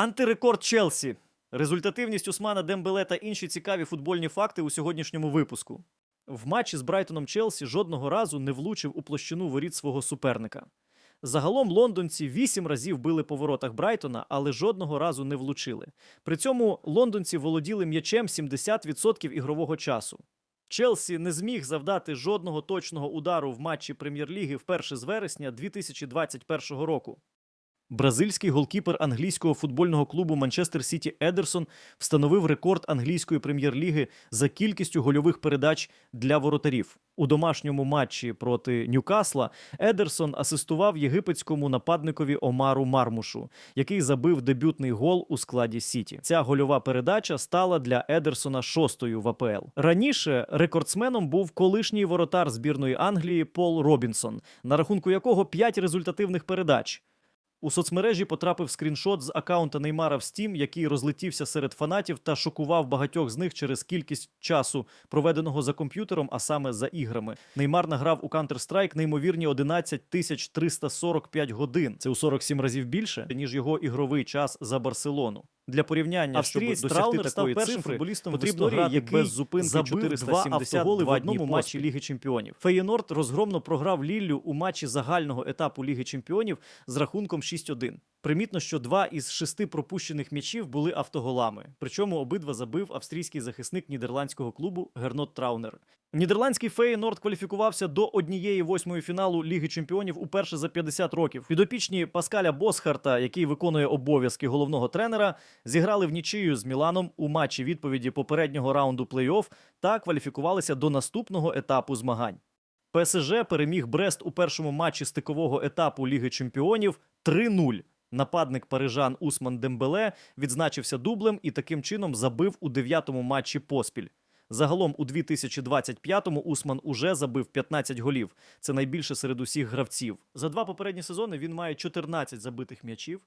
Антирекорд Челсі. Результативність Усмана Дембеле та інші цікаві футбольні факти у сьогоднішньому випуску. В матчі з Брайтоном Челсі жодного разу не влучив у площину воріт свого суперника. Загалом лондонці вісім разів били по воротах Брайтона, але жодного разу не влучили. При цьому лондонці володіли м'ячем 70% ігрового часу. Челсі не зміг завдати жодного точного удару в матчі прем'єр-ліги вперше з вересня 2021 року. Бразильський голкіпер англійського футбольного клубу Манчестер Сіті Едерсон встановив рекорд англійської прем'єр-ліги за кількістю гольових передач для воротарів. У домашньому матчі проти Ньюкасла Едерсон асистував єгипетському нападникові Омару Мармушу, який забив дебютний гол у складі Сіті. Ця гольова передача стала для Едерсона шостою в АПЛ. Раніше рекордсменом був колишній воротар збірної Англії Пол Робінсон, на рахунку якого п'ять результативних передач. У соцмережі потрапив скріншот з акаунта Неймара в Steam, який розлетівся серед фанатів та шокував багатьох з них через кількість часу, проведеного за комп'ютером, а саме за іграми. Неймар награв у Counter-Strike неймовірні 11 тисяч 345 годин. Це у 47 разів більше ніж його ігровий час за Барселону. Для порівняння, Австрій, щоб досягти такої першим цифри, футболістом в потрібно історії, грати без зупинки забив 470 два голи в одному в матчі. Ліги Чемпіонів. Феєнорд розгромно програв Ліллю у матчі загального етапу Ліги Чемпіонів з рахунком 6-1. Примітно, що два із шести пропущених м'ячів були автоголами. Причому обидва забив австрійський захисник нідерландського клубу Гернот Траунер. Нідерландський Феєнорд кваліфікувався до однієї восьмої фіналу Ліги Чемпіонів уперше за 50 років. Підопічні Паскаля Босхарта, який виконує обов'язки головного тренера, зіграли в нічию з Міланом у матчі відповіді попереднього раунду плей-офф та кваліфікувалися до наступного етапу змагань. ПСЖ переміг Брест у першому матчі стикового етапу Ліги Чемпіонів 3-0. Нападник парижан Усман Дембеле відзначився дублем і таким чином забив у дев'ятому матчі поспіль. Загалом у 2025-му Усман уже забив 15 голів. Це найбільше серед усіх гравців. За два попередні сезони він має 14 забитих м'ячів,